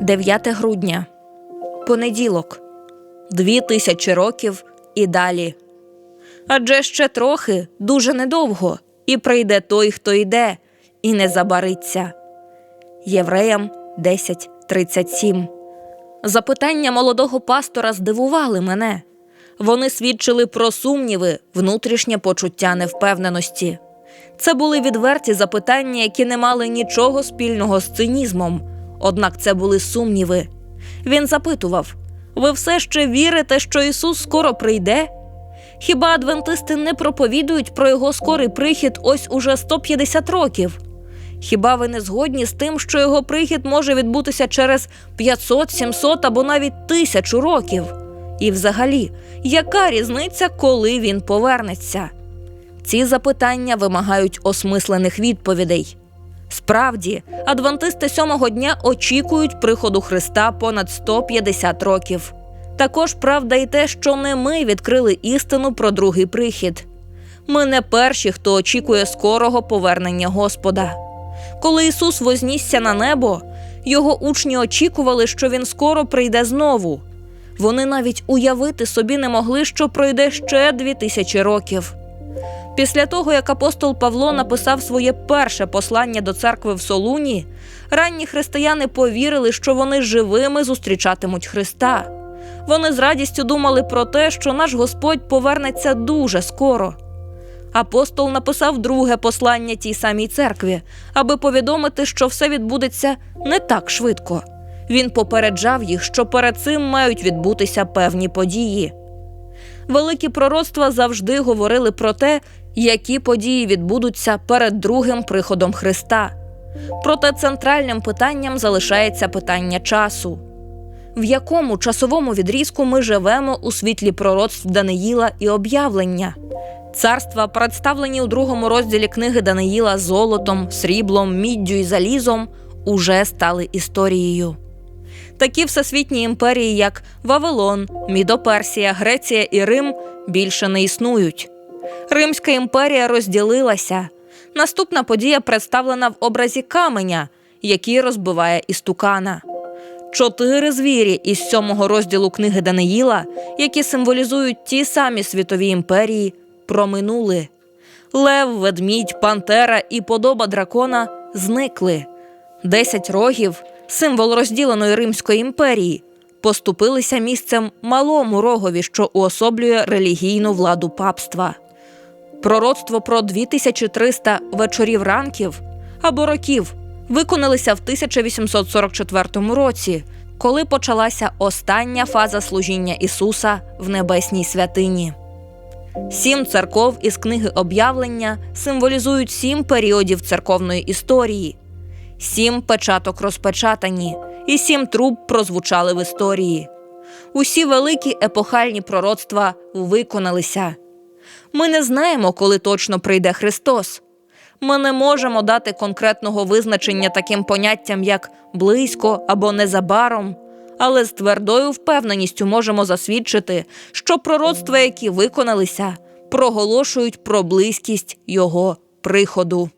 9 грудня. Понеділок. Дві тисячі років і далі. Адже ще трохи, дуже недовго, і прийде той, хто йде, і не забариться. Євреям 10.37 Запитання молодого пастора здивували мене. Вони свідчили про сумніви, внутрішнє почуття невпевненості. Це були відверті запитання, які не мали нічого спільного з цинізмом. Однак це були сумніви. Він запитував: ви все ще вірите, що Ісус скоро прийде? Хіба адвентисти не проповідують про його скорий прихід ось уже 150 років? Хіба ви не згодні з тим, що його прихід може відбутися через 500, 700 або навіть тисячу років? І взагалі, яка різниця, коли він повернеться? Ці запитання вимагають осмислених відповідей. Справді, адвентисти сьомого дня очікують приходу Христа понад 150 років. Також правда й те, що не ми відкрили істину про другий прихід. Ми не перші, хто очікує скорого повернення Господа. Коли Ісус вознісся на небо, його учні очікували, що Він скоро прийде знову. Вони навіть уявити собі не могли, що пройде ще дві тисячі років. Після того, як апостол Павло написав своє перше послання до церкви в Солуні, ранні християни повірили, що вони живими зустрічатимуть Христа. Вони з радістю думали про те, що наш Господь повернеться дуже скоро. Апостол написав друге послання тій самій церкві, аби повідомити, що все відбудеться не так швидко. Він попереджав їх, що перед цим мають відбутися певні події. Великі пророцтва завжди говорили про те, які події відбудуться перед другим приходом Христа. Проте центральним питанням залишається питання часу. В якому часовому відрізку ми живемо у світлі пророцтв Даниїла і об'явлення? Царства, представлені у другому розділі книги Даниїла золотом, сріблом, міддю і залізом, уже стали історією. Такі всесвітні імперії, як Вавилон, Мідоперсія, Греція і Рим, більше не існують. Римська імперія розділилася. Наступна подія представлена в образі каменя, який розбиває істукана. Чотири звірі із сьомого розділу книги Даниїла, які символізують ті самі світові імперії, проминули. Лев, ведмідь, пантера і подоба дракона зникли. Десять рогів, символ розділеної Римської імперії, поступилися місцем малому рогові, що уособлює релігійну владу папства. Пророцтво про 2300 вечорів ранків або років виконалися в 1844 році, коли почалася остання фаза служіння Ісуса в небесній святині. Сім церков із книги об'явлення символізують сім періодів церковної історії, сім печаток розпечатані, і сім труб прозвучали в історії. Усі великі епохальні пророцтва виконалися. Ми не знаємо, коли точно прийде Христос. Ми не можемо дати конкретного визначення таким поняттям, як близько або незабаром, але з твердою впевненістю можемо засвідчити, що пророцтва, які виконалися, проголошують про близькість Його приходу.